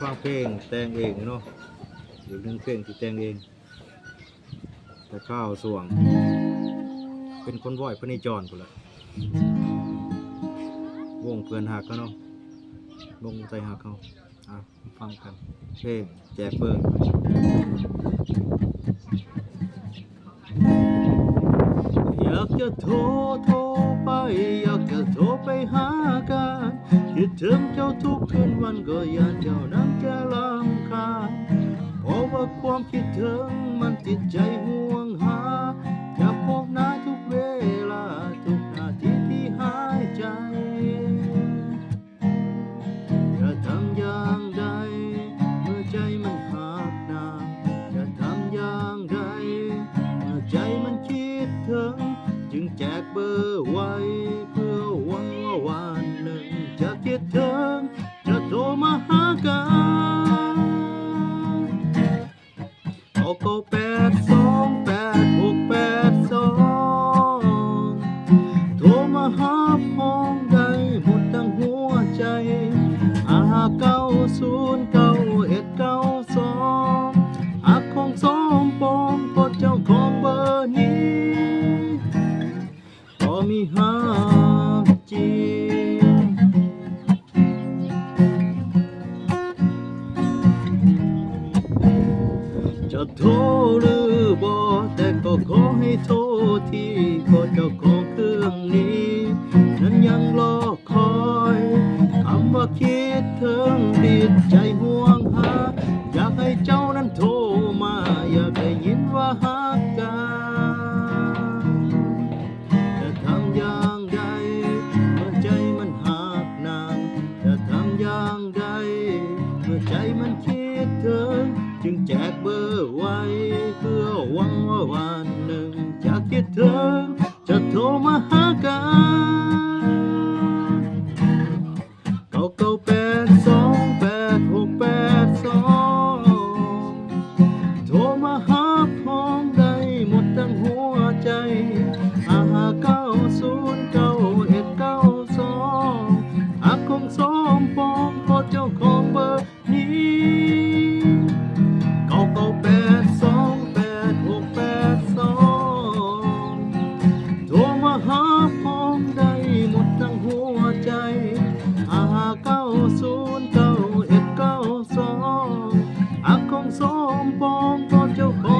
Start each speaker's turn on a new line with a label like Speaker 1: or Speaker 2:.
Speaker 1: ฟังเพลงแต่งเองเนาะอยู่หนึ่งเพลงที่แต่งเองแต่ข้าวสวง เป็นคนว่อยพระนิจรพุ่นละวงเพื่อนหักเขาเนาะวงใจหักเขาอะฟังกันเพลงแจกเบิร์อยากจะโทรโทรไป อยากจะโทรไปหากัน คิดถึงเจ้าทุกคืนวันก็ยานเจ้านั้นจะลำคาญเพราะว่าความคิดถึงมันติดใจห่วงหาอยากพบหน้าทุกเวลาทุกนาทีที่หายใจ จะทำอย่างใดเมื่อใจมันหักนาจะทำอย่างใดเมื่อใจมันคิดถึง จึงแจกเบอร์ คิดถึงจะโทรมาหากันโอโกแปดสองแปดหกแปดสองโทรมาหา โทรหรือบ่แต่ก็ขอให้โทรทีก็เจ้าของเครื่องนี้ นั้นยังรอคอยคำว่าคิดถึงติดใจห่วงหา อยากให้เจ้านั้นโทรมา อยากได้ยินว่าหักกันจะทำอย่างใดเมื่อใจมันหักนางจะทำอย่างใด เพื่อ อากองสมปองก็เจ้าของ